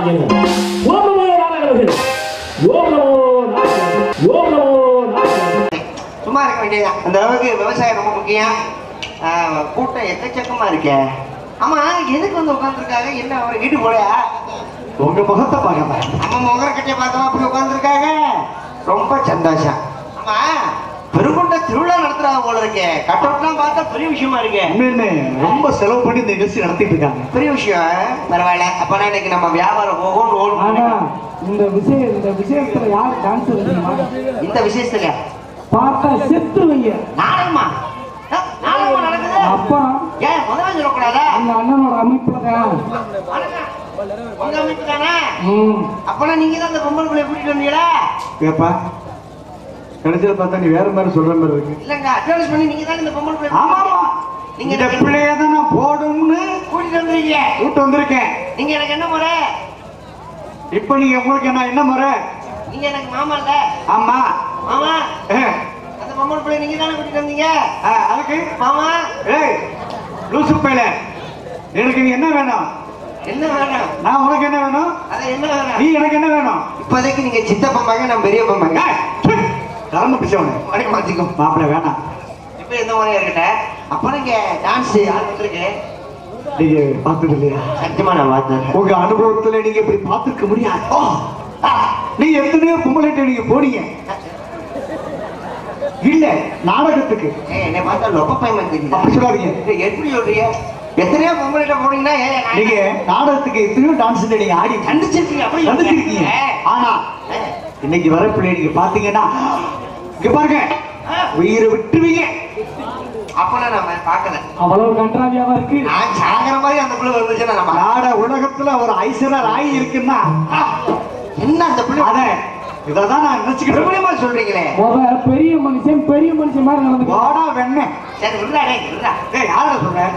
நாராயண ஓம் நமோ நாராயண ஓம் நமோ நாராயண ஓம் நமோ நாராயண சும்மா இருக்க வேண்டியதுதான் அந்த அளவுக்கு விவசாயம் ரொம்ப முக்கியம். கூட்டம் எக்கச்சக்கமா இருக்கே. ஆமா எதுக்கு வந்து உட்காந்துருக்காங்க என்ன அவர் வீட்டு போலையா? உங்க முகத்தை பார்க்க நம்ம முகரக்கட்டையை பார்த்தோம் அப்படி உட்காந்துருக்காங்க ரொம்ப சந்தோஷம். ஆமா. பெருங்கொண்ட திருவிழா நடத்துறாங்க போல இருக்கே. கட் அவுட்லாம் பார்த்தா பெரிய விஷயமா இருக்கே. உண்மையுமே ரொம்ப செலவு பண்ணி இந்த நிகழ்ச்சி நடத்திட்டு இருக்காங்க. பெரிய விஷயம் பரவாயில்ல. அப்பனா இன்னைக்கு நம்ம வியாபாரம் போகும் ஓடும் இந்த விஷயம் இந்த விஷயத்துல யார் டான்ஸ் இந்த விசேஷத்துல பார்த்தா செத்துருவீங்க நாடகமா அஹ், நாடகமா நடக்குது. அப்பா. ஏன் முதல்ல சொல்லக்கூடாதா? அந்த அண்ணனோட அமைப்புல தான். வணக்கம். உங்க அமைப்பு தானே? ம். அப்பனா நீங்க தான் அந்த பொம்பளை பிள்ளைய கூட்டிட்டு வந்தீங்களா? ஏப்பா கடைசியில் பார்த்தா நீ வேற மாதிரி சொல்ற மாதிரி இருக்கு. இல்லங்க அட்வான்ஸ் பண்ணி நீங்க தான் இந்த பொம்பளை பிள்ளைய ஆமா ஆமா. நீங்க இந்த பிள்ளைய தான் நான் போடும்னு கூட்டிட்டு வந்தீங்க கூட்டு வந்திருக்கேன். நீங்க எனக்கு என்ன முறை? இப்ப நீங்க உங்களுக்கு என்ன என்ன முறை? நீங்க எனக்கு மாமா இல்ல. ஆமா. மாமா அந்த பொம்பளை பிள்ளைய நீங்க தானே கூட்டிட்டு வந்தீங்க? அதுக்கு? மாமா. ஏய் லூசு பையல. எனக்கு நீ என்ன வேணும்? என்ன வேணும்? நான் உனக்கு என்ன வேணும்? அது என்ன வேணும்? நீ எனக்கு என்ன வேணும்? இப்போதைக்கு நீங்க சித்தப்பா மகன் நான் பெரிய மகன். கலந்து பிடிச்சவனு மணி மாத்திக்கும் மாப்பிள்ளை வேணாம். இப்ப எந்த முறையா இருக்கட்ட? அப்ப நீங்க டான்ஸ் யார் வந்திருக்கு நீங்க பார்த்தது இல்லையா? சத்தியமா நான் பார்த்தேன் உங்க அனுபவத்துல நீங்க இப்படி பார்த்திருக்க முடியாது. நீங்க எத்தனையோ பொம்பளைட்ட நீங்க போனீங்க. இல்ல நாடகத்துக்கு. என்னை பார்த்தா பையன் தெரியுதா. அப்படி சொல்லாதீங்க. எப்படி சொல்றீங்க? எத்தனையோ பொம்பளைட்ட போனீங்கன்னா நீங்க நாடகத்துக்கு எத்தனையோ டான்ஸ் நீங்க ஆடி கண்டிச்சிருக்கீங்க அப்படி கண்டிச்சிருக்கீங்க. ஆனா இன்னைக்கு வர பிள்ளை நீங்க பாத்தீங்கன்னா இங்க பாருங்க. உயிரை விட்டுருவீங்க. அப்பனா நம்ம பார்க்கல. அவ்வளவு கன்றாவியாவா இருக்கு? நான் மாதிரி அந்த பிள்ளை வந்துச்சுன்னா நம்ம நாட உலகத்துல ஒரு ஐஸ்வரர் ஆகி இருக்குன்னா? என்ன அந்த பிள்ளை? அத இததான் நான் நினைச்சுக்கிட்டு பிரபலமா சொல்றீங்களே. முத பெரிய மனுஷன் பெரிய மனுஷன் மாதிரி நடந்து வாடா வெண்ண. சரி டேய் விடுறா ஏய் யார சொல்றேன்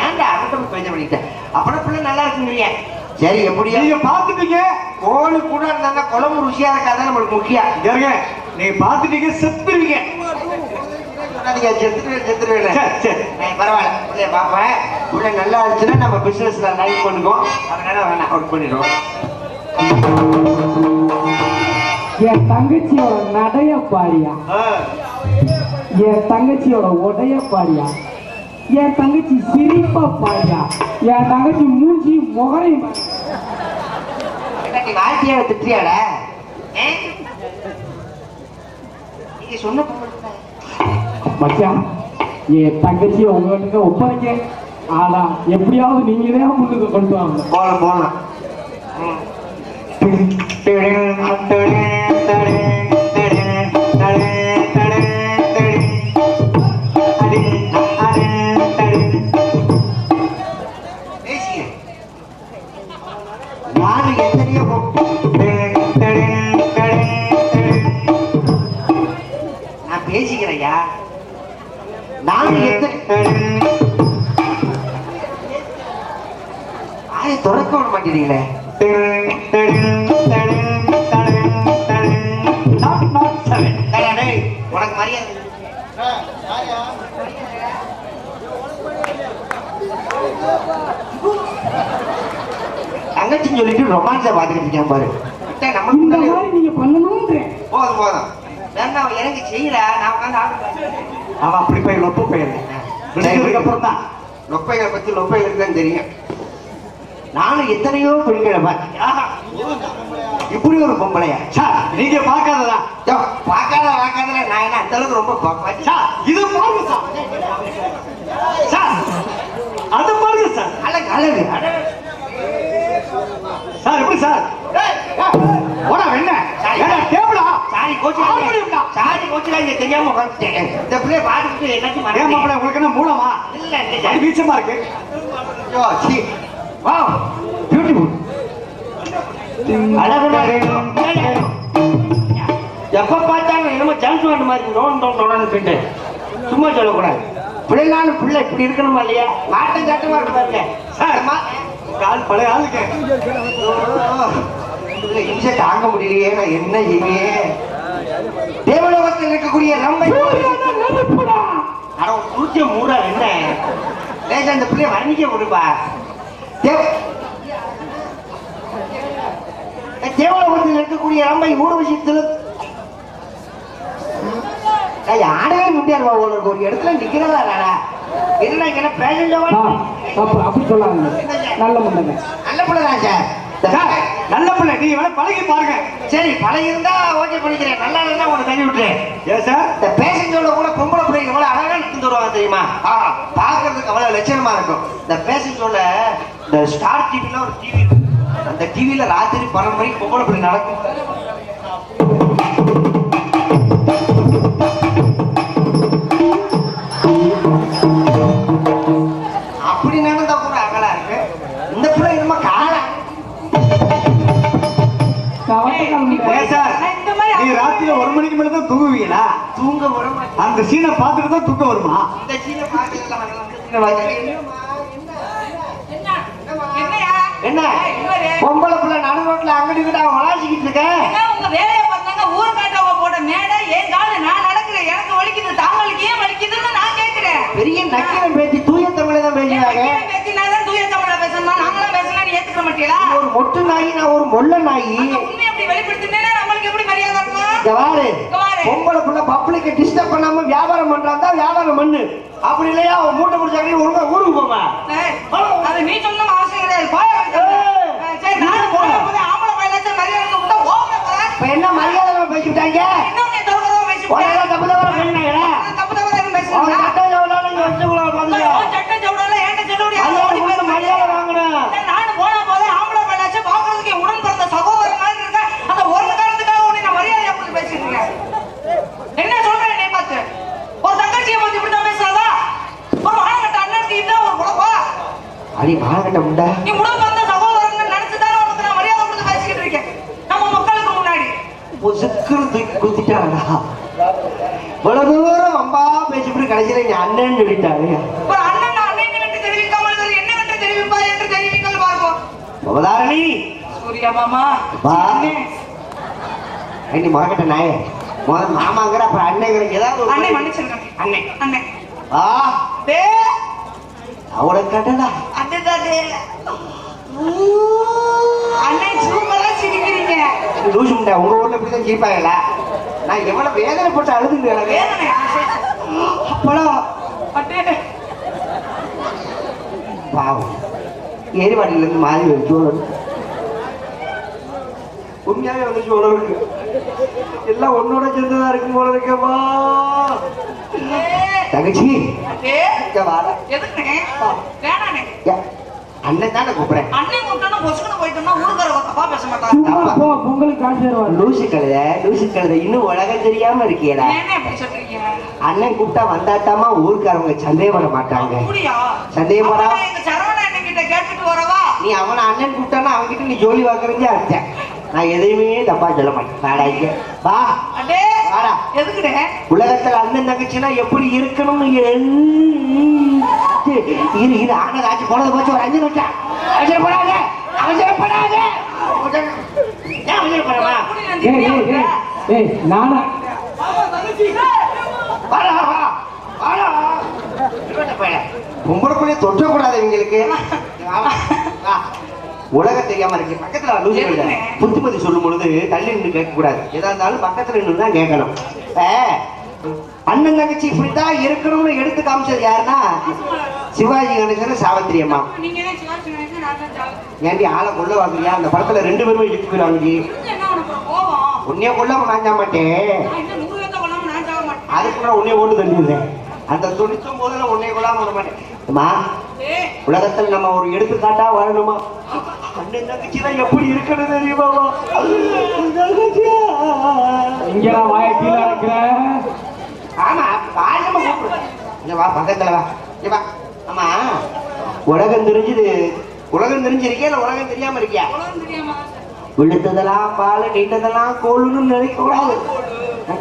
ஏன்டா பேச பண்ணிட்டேன் அப்பனா பிள்ளை நல்லா இருக்குங்க சரி எப்படியா? நீங்க பாத்துட்டீங்க கோழி கூட இருந்தா குழம்பு ருசியா இருக்காதான் நம்மளுக்கு முக்கியம். இருங்க நீங்க பாத்துட்டீங்க செத்துருவீங்க. பரவாயில்ல. நல்லா இருந்துச்சுன்னா நம்ம பிசினஸ்ல லைன் பண்ணுவோம் அதனால வேணாம். அவுட் பண்ணிடுவோம். என் தங்கச்சியோட நடைய பாரியா ஆ, என் தங்கச்சியோட உடைய பாரியா என் தங்கச்சி சிரிப்பா பாரியா என் தங்கச்சி மூஞ்சி முகரையும் பாரு. என்ன நீ வாழ்க்கையா திட்டியாடா ஏ? நீங்க சொன்ன மச்சான் என் தங்கச்சியை உங்ககிட்ட ஒப்படைக்க ஆனா எப்படியாவது நீங்க தான் முன்னுக்கு கொண்டு வாங்க. போலாம் போலாம். ஆய திறக்க விட மாட்டேறீங்களே உனக்கு மரியாதை தங்கச்சின்னு சொல்லிட்டு ரொமான்ஸை பார்த்துக்கிட்டு இருக்கேன் பாரு. நம்ம இந்த முன்னாடி- மாதிரி நீங்க பண்ணணும்ன்றேன். போதும் போதும். எனக்கு செய்யல. நான் உட்காந்து ஆடு அவன் அப்படி போய் லொப்பு போயிரு விடுதலைக்கு அப்புறம் தான் லொப்பைகளை பத்தி லொப்பைகளுக்கு தான் தெரியும். நானும் எத்தனையோ பெண்களை பார்த்தேன். இப்படி ஒரு பொம்பளையா? சார் நீங்க பார்க்காததா? பாக்காத பாக்காதல நான் என்ன அந்த அளவுக்கு ரொம்ப பார்ப்பேன்? சார் இது பாருங்க சார். சார் அது பாருங்க சார். அழகு அழகு. சார் எப்படி சார்? போடா வெண்ண சாரி கோச்சுக்காதீங்க. சாரி கோச்சுக்காதீங்க. தெரியாம உட்காந்துட்டேன் இந்த பிள்ளைய பார்த்துட்டு ஏன் மறந்தேன். மாப்பிள்ள உங்களுக்கு என்ன மூலமா இல்ல இல்ல வீச்சமா இருக்கு. Wow, beautiful. அழகுமா. எப்ப பார்த்தாலும் என்னமோ ஜான்ஸ் வாண்ட் மாதிரி நோன் நோன்னு சொல்லிட்டு. சும்மா சொல்லக்கூடாது. பிள்ளைனாலும் பிள்ளை இப்படி இருக்கணுமா இல்லையா? மாட்டம் சாட்டமா இருக்கு பாருங்க. பழைய ஆளுக்கு இம்சை தாங்க முடியலையே. நான் என்ன செய்வேன்? தேவலோகத்தில் இருக்கக்கூடிய நம்ம அட குளிச்ச மூடா என்ன? லேசா இந்த பிள்ளைய வர்ணிக்க தேவ தேவலோகத்தில் இருக்கக்கூடிய ரம்பை ஊர்வசித்தில் ஆடவே முடியாது உங்களுக்கு ஒரு இடத்துல நிக்கிறதா நாடா என்ன ஆ, அப்ப- அப்படி சொல்லாதீங்க. நல்ல முன்னங்க நல்ல பிள்ளைதான் சார் பிள்ளை நீங்க வேணா பழகி பாருங்க. சரி பழைய இருந்தா ஓகே பண்ணிக்கிறேன். நல்லா இருந்தா உன்னை தள்ளி விட்டுறேன். ஏன் சார் இந்த பேசஞ்சோட கூட பொம்பளை பிள்ளைங்க எவ்வளவு அழகா நின்று வருவாங்க தெரியுமா? பாக்குறதுக்கு அவ்வளவு லட்சணமா இருக்கும். இந்த பேசஞ்சோட இந்த ஸ்டார் டிவில ஒரு டிவி அந்த டிவில ராத்திரி பன்னெண்டு மணிக்கு பொம்பளை பிள்ளை நடக்கும். இந்த? என்ன பொம்பளை பிள்ளை நடு ரோட்ல அங்கடி கிட்ட அவன் வளாசிக்கிட்டு இருக்க உங்க வேலையை பார்த்தாங்க, ஊருக்காட்டவங்க போட்ட மேடை, என் காலு நான் நடக்கிறேன், எனக்கு வலிக்குது, தாங்களுக்கு ஏன் வலிக்குதுன்னு நான் கேட்கிறேன். பெரிய நக்கீரன் பேச்சு தூய தமிழை தான் ஏன் பேசுறாங்க தூய தமிழ்ல பேசணுமா? நாங்களாம் பேசினா நீ ஏத்துக்க மாட்டியா? ஒரு மொட்டு நாயி நான் ஒரு மொல்ல நாயி உண்மையை அப்படி வெளிப்படுத்தினேன்னா நம்மளுக்கு எப்படி மரியாதை இருக்கும்? பொம்பளை பிள்ளை பப்ளிக்க டிஸ்டர்ப் பண்ணாம வியாபாரம் பண்றான் தான் வியாபாரம் பண்ணு. அப்படி இல்லையா? அவன் மூட்டை முடிச்சாங்க ஒழுங்கா ஊருக்கு போமா அது நீ சொல்லணும் அவசியம் கிடையாது. போய் வைக்க. ஏய். சரி, நானும் போறேன். போது ஆம்பளை பையனாச்சும் மரியாதை கொடுத்தா போங்க போறேன். இப்ப என்ன மரியாதை பேசிவிட்டாங்க என்ன உன்னை தவறுதலா பேசிவிட்டேன்? உடனே தப்பு தவறா பேசினாங்களா தப்பு தவறா எதுவும் அவன் பேசுறீங்களா? சட்டம் எவ்வளவு இங்க வச்சு வந்து உன் சட்டை சவுடால என்கிட்ட சொல்ல அது முடியாது. ஓடி வந்து போயிரு. மரியாதை வாங்கணும் நானும் போனா போதே ஆம்பளை பையனாச்சும் பார்க்கறதுக்கு என் உடன் பிறந்த சகோதரன் மாதிரி இருக்க. அந்த ஒரு காரணத்துக்காக உன்னை நான் மரியாதையா கொடுத்து பேசிட்டு இருக்கேன். என்ன சொல்றேன் என்னை பார்த்து? ஒரு தங்கச்சியை பார்த்து இப்படித்தான் பேசுறதா? ஒரு மானங்கெட்ட அண்ணனுக்கு இதான் ஒரு குழப்பா? அடி மானகட்ட முண்டா நீ உடன் பிறந்த சகோதரன்னு நினைச்சுதானே உனக்கு நான் மரியாதை கொடுத்து பேசிக்கிட்டு இருக்கேன். நம்ம மக்களுக்கு முன்னாடி. பொசுக்குன்னு தூக்கி குத்திட்டாடா இவ்வளவு தூரம் அம்பா பேசிவிட்டு கடைசியில நீ அண்ணன் சொல்லிட்டாரு. ஒரு அண்ணன் அண்ணன் என்று தெரிவிக்காமல் இவர் என்னவென்று தெரிவிப்பார் என்று தெரிவிக்கல் பார்ப்போம். அவதாரணி சூர்யா மாமா வா. அண்ணே, நீ மறக்கட்ட நாயே முதல்ல மாமாங்கிற அப்புறம் அண்ணங்கிற ஏதாவது ஒரு அண்ணே பேரு. மன்னிச்சிருங்க. அண்ணே. அண்ணே. ஆ அவளை கட்டதா அதுதானே. அண்ணே சூப்பரா சிரிக்கிறீங்க. லூசு முண்டா உங்க ஊர்ல இப்படிதான் சிரிப்பாங்களா நான் எவ்வளவு வேதனைப்பட்டு அழுதுங்க வேதனை அண்ணே. பாவம். ஏரிவாடியில இருந்து மாறி வச்சு உண்மையாவே வந்து சோழ இருக்கு. எல்லாம் உன்னோட சேர்ந்ததா இருக்கும் போல இருக்கேம்மா ஏய், தங்கச்சி. அண்ணன் தானே கூப்பிடுறேன் அண்ணன் கூப்பிட்டோன்னா பொசுக்குன்னு போயிட்டோம்னா ஊருக்காரவங்க தப்பா பேச மாட்டாங்க. பொங்கலுக்கு காசு தருவாரு லூசு கழுத லூசு கழுத இன்னும் உலகம் தெரியாம சொல்றீங்க? அண்ணன் கூப்பிட்டா வந்தாட்டாமா ஊருக்காரவங்க சந்தேகப்பட மாட்டாங்க? சந்தேகப்படா? நீ அவனை அண்ணன் கூப்பிட்டானா அவன்கிட்ட நீ ஜோலி வாக்குறதே அடிச்சேன் நான் எதையுமே தப்பா சொல்ல மாட்டேன் வாடா இங்க வா வாடா எதுக்குண்ணே? உலகத்துல அண்ணன் தங்கச்சினா எப்படி இருக்கணும்னு இரு இரு ஆனதாச்சு போனது போச்சு ஒரு அஞ்சு நிமிஷம். அவசரப்படாத அவசரப்படாத ஏன் அவசரப்படமா ஏய் ஏய் ஏய் விட்டேன்? ஏய் நானா? வாடா வா வாடா. பொம்பளை பிள்ளை தொற்றக்கூடாது இவங்களுக்கு. வா, வா, வா. உலகம் தெரியாம இருக்கு. பக்கத்துல லூசு. புத்திமதி சொல்லும் பொழுது தள்ளி நின்று கேட்க கூடாது எதா இருந்தாலும் பக்கத்துல நின்று தான் கேட்கணும் அண்ணன் தங்கச்சி இப்படித்தான் இருக்கணும்னு எடுத்து காமிச்சது யாருன்னா? சிவாஜி கணேசன் சாவித்திரி அம்மா. நீங்க என்ன சிவாஜி கணேசன், நான் தான் ஜாதி. ஏன்டி ஆளை கொள்ள வாங்குறியா? அந்த படத்துல ரெண்டு பேருமே இழுத்து போயிடுவாங்க? உன்னைய கொல்லாம நான் சாக மாட்டேன். நான் நான். அதுக்கு நான் உன்னைய ஓட்டு தள்ளிடுறேன் அந்த தொண்ணூத்தொன்பதுல போதுல உன்னைய கொள்ளாம விட மாட்டேன். உலகத்துல நம்ம ஒரு எடுத்துக்காட்டா வாழணுமா? அண்ணன் தங்கச்சிதான் எப்படி இருக்கணும் தெரியுமாமா தங்கச்சியா? இங்கடா வாய கீழே இருக்கிற ஆமா இங்க வா பக்கத்துல வா. இங்க வா. ஆமா உலகம் தெரிஞ்சது. உலகம் தெரிஞ்சிருக்கியா இல்ல உலகம் தெரியாம இருக்கியா. விழுத்ததெல்லாம் பால் நீட்டதெல்லாம் கோலுன்னு நினைக்க கூடாது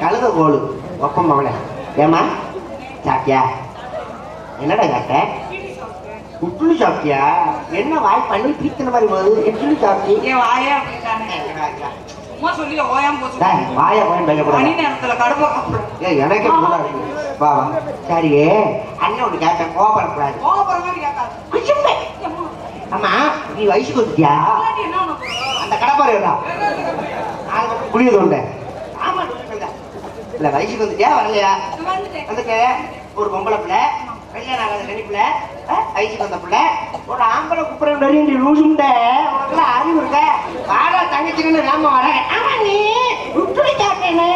கழுத கோலு. ஒப்பம் அவளை ஏமா சாப்பிட்டியா? என்னடா சாப்பிட்ட? இட்லி சாப்பிட்டியா? என்ன வாய் பண்ணி பீத்தன மாதிரி போகுது? இட்லி சாப்பிட்டி வாயே. சும்மா சொல்லி ஓயாம போச்சு. வாயை போய் மணி பேசக்கூடாது நேரத்துல கடுப்பா கப்புறம். எனக்கே இருக்கு. வா வா. சரி அண்ணன் ஒன்று கேட்டேன். மாதிரி கேட்காது. குசும்பு. எம்மா, ஆமா நீ வயசுக்கு வந்துட்டியா? அந்த கடை சாப்பாடு வேணா புளிய தொண்டை ஆமா இல்ல வயசுக்கு வந்துட்டியா? வரலையா? வந்துட்டேன். வந்துட்டு. ஒரு பொம்பளை பிள்ளை. கல்யாணம் ஆகாத கனி பிள்ளை வயசுக்கு வந்த பிள்ளை. ஒரு ஆம்பளை குப்புற நிறைய லூசுண்ட உனக்குலாம் அறிவு இருக்க? வாடா தங்கச்சின்னு நாம வரேன் ஆமா நீ விட்டுடி காட்டேனே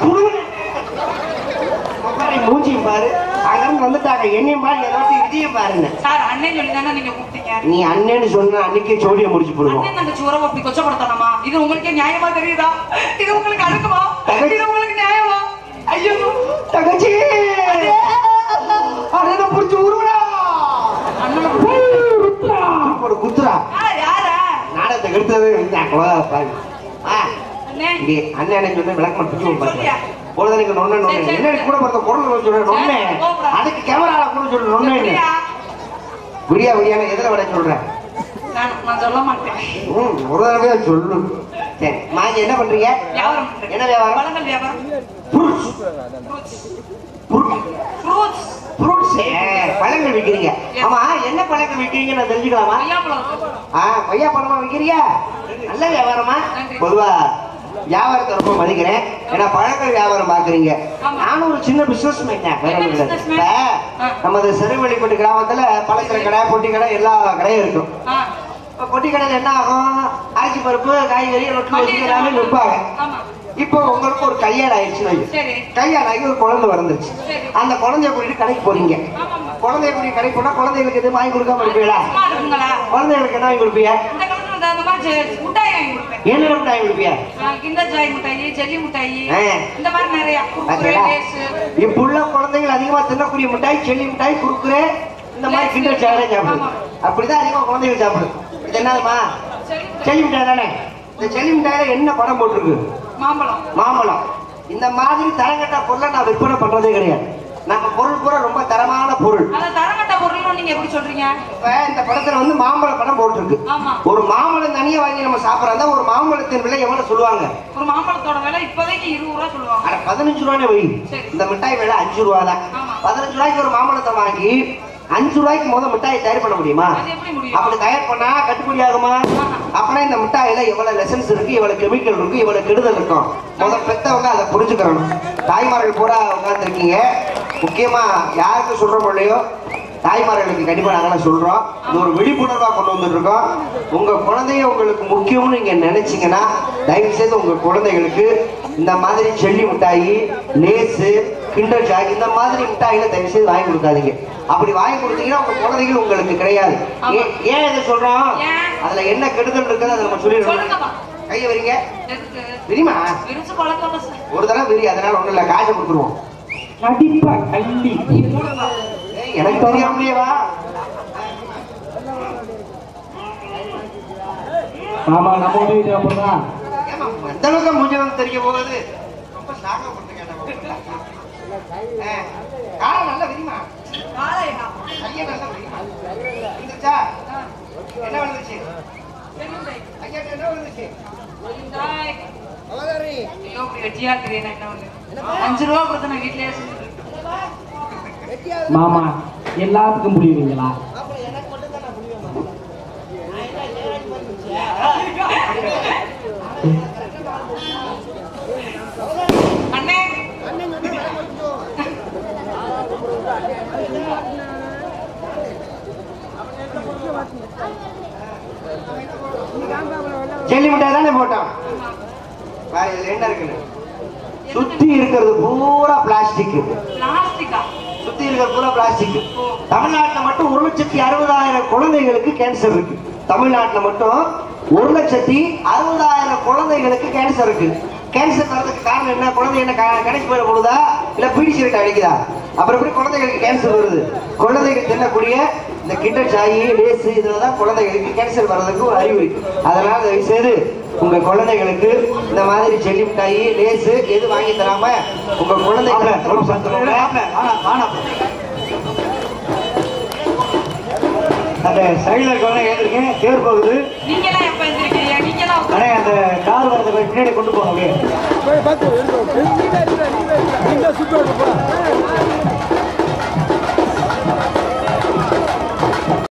புழு. பாரு. அங்கிருந்து வந்துட்டாங்க. என்னையும் பாரு ஏதாச்சும் இதையும் பாருங்க சார் அண்ணன் சொல்லி தானே நீங்க கூப்பிட்டீங்க? நீ அண்ணன்னு சொன்ன அன்னைக்கே சோடியை முடிச்சு போடுவோம். அண்ணன் தங்கச்சி உறவு அப்படி கொச்சப்படுத்தணுமா இது உங்களுக்கே நியாயமா தெரியுதா? இது உங்களுக்கு அடுக்குமா? இது உங்களுக்கு நியாயமா? ஐயோ. தங்கச்சி. புடிச்சு உருவடா. ஒரு யாரா நாடகத்தை இங்கே அண்ணன் சொல்லி விளக்கம் பிடிச்சு? பாருங்க பொழுதனைக்கு நொண்ணே நொண்ணே. என்ன கூட பார்த்த குரல் சொல்ற நொண்ணே. அதுக்கு கேமரால கூட சொல்ற நொண்ணே? விடியா விடியான எதிர விட சொல்றேன். சொல்ல மாட்டேன். ம் ஒரு தடவை சொல்லு. சரி மாஞ்சி என்ன பண்றீங்க. என்ன வியாபாரம்? ஃப்ரூட்ஸ் பழங்கள் விற்கிறீங்க ஆமா என்ன பழங்கள் விற்கிறீங்க நான் தெரிஞ்சுக்கலாமா? ஆ கொய்யா பழமா விற்கிறியா நல்ல வியாபாரமா. பொதுவா வியாபாரத்தை ரொம்ப மதிக்கிறேன். ஏன்னா பழங்கள் வியாபாரம் பாக்குறீங்க. நானும் ஒரு சின்ன பிசினஸ் ஆ. நமது சிறுவெளிப்பட்டு கிராமத்துல பழக்கிற கடை பொட்டி கடை எல்லா கடையும் இருக்கும். பொட்டி கடையில என்ன ஆகும்? அரிசி பருப்பு காய்கறி ரொட்டி எல்லாமே விற்பாங்க. இப்போ உங்களுக்கு ஒரு கல்யாணம் ஆயிடுச்சுன்னு கல்யாணம் ஆகி ஒரு குழந்தை வந்துருச்சு. அந்த குழந்தைய கூட்டிட்டு கடைக்கு போறீங்க. குழந்தைய கூட்டிட்டு கடைக்கு போனா குழந்தைகளுக்கு எதுவும் வாங்கி கொடுக்காம இருப்பீங்களா? குழந்தைகளுக்கு என்ன வாங்கி கொடுப்பீங்க? இந்த இந்த- இந்த என்ன மிட்டாய் கொடுப்பீங்க? கிண்டர் ஜாய் மிட்டாய் ஜெல்லி மிட்டாய். இந்த மாதிரி நிறைய குர்குரே பாத்தீங்களா? லேஸ் இப்ப உள்ள குழந்தைகள் அதிகமா தின்னக்கூடிய மிட்டாய் செல்லி மிட்டாய் குறுக்குறே இந்த மாதிரி கிண்டர் சாலை சாப்பிடுது. அப்படிதான் அதிகமா குழந்தைகள் சாப்பிடுது. இது என்னதுமா செல்லி மிட்டாய். தானே? இந்த செல்லி மிட்டாயில என்ன படம் போட்டிருக்கு? மாம்பழம். மாம்பழம். இந்த மாதிரி தரங்கட்ட பொருளை நான் விற்பனை பண்றதே கிடையாது. நம்ம பொருள் பூரா ரொம்ப தரமான பொருள். அத தரமட்ட பொருள்னு நீங்க எப்படி சொல்றீங்க? இப்ப இந்த படத்துல வந்து மாம்பழ படம் போட்டிருக்கு. ஒரு மாம்பழம் தனியா வாங்கி நம்ம சாப்பிடறதா ஒரு மாம்பழத்தின் விலை எவ்வளவு சொல்லுவாங்க? ஒரு மாம்பழத்தோட விலை இப்போதைக்கு இருபது ரூபா சொல்லுவாங்க. அட பதினஞ்சு ரூபானே வை. இந்த மிட்டாய் விலை அஞ்சு ரூபா தான். பதினஞ்சு ரூபாய்க்கு ஒரு மாம்பழத்தை வாங்கி அஞ்சு ரூபாய்க்கு முத மிட்டாய் தயார் பண்ண முடியுமா? அது எப்படி முடியும்? அப்படி தயார் பண்ணா கட்டுப்படி ஆகுமா? அப்படின்னா இந்த மிட்டாயில எவ்வளவு லெசன்ஸ் இருக்கு எவ்வளவு கெமிக்கல் இருக்கு எவ்வளவு கெடுதல் இருக்கும் முதல் பெத்தவங்க அதை புரிஞ்சுக்கணும் தாய்மார்கள் பூரா உட்காந்துருக்கீங்க முக்கியமா யாருக்கு சொல்றோம் இல்லையோ தாய்மார்களுக்கு கண்டிப்பாக நாங்களாம் சொல்கிறோம் இது ஒரு விழிப்புணர்வாக கொண்டு வந்துட்டுருக்கோம். உங்கள் குழந்தைய உங்களுக்கு முக்கியம்னு நீங்கள் நினச்சிங்கன்னா தயவு செய்து குழந்தைகளுக்கு இந்த மாதிரி செல்லி மிட்டாய் லேஸு கிண்டர் ஜாய் இந்த மாதிரி மிட்டாயில தயவு செய்து வாங்கி கொடுக்காதீங்க. அப்படி வாங்கி கொடுத்தீங்கன்னா உங்க குழந்தைகள் உங்களுக்கு கிடையாது. ஏன் ஏன் இதை சொல்றோம்? அதுல என்ன கெடுதல் இருக்குன்னு அதை நம்ம சொல்லிடுறோம் கைய வரீங்க. சார். ஒரு தடவை விரி அதனால ஒண்ணும் இல்ல. காசை கொடுத்துருவோம். எனக்கு தெரியாமலேவா ஆமா நம்ம வீட்டு அப்படிதான். ஏமா எந்த அளவுக்கு மூஞ்சவன் தெரிய போகுது? ரொம்ப கேட்டேன் காலம் நல்லா நல்லா இருந்துச்சா என்ன விழுந்துச்சு? ஐயா என்ன செஞ்சுட்டு மாமா எல்லாத்துக்கும் புரியுவீங்களா அண்ணே மிட்டாய் தானே வேற இதுல என்ன இருக்குன்னு? சுத்தி இருக்கிறது பூரா பிளாஸ்டிக் சுத்தி இருக்கிற பூரா பிளாஸ்டிக் தமிழ்நாட்டுல மட்டும் ஒரு லட்சத்தி அறுபதாயிரம் குழந்தைகளுக்கு கேன்சர் இருக்கு. தமிழ்நாட்டுல மட்டும் ஒரு லட்சத்தி அறுபதாயிரம் குழந்தைகளுக்கு கேன்சர் இருக்கு. கேன்சர் வர்றதுக்கு காரணம் என்ன? குழந்தை என்ன கணக்கு போயிட போடுதா இல்ல பீடி சிகரெட் அடிக்குதா அப்புறம் எப்படி குழந்தைகளுக்கு கேன்சர் வருது? குழந்தைகள் தின்னக்கூடிய இந்த கிண்டர் சாயி லேசு இதுலதான் குழந்தைகளுக்கு கேன்சர் வர்றதுக்கு ஒரு அறிகுறி அதனால தயவு செய்து உங்க குழந்தைகளுக்கு இந்த மாதிரி செல்லி மிட்டாயி லேசு எது வாங்கி தராம உங்க குழந்தைகளை ரொம்ப அந்த சைடுல இருக்கவங்க ஏந்திருக்கேன் தேர் போகுது அண்ணே அந்த கார் வரதை போய் பின்னாடி கொண்டு போங்க அப்படியே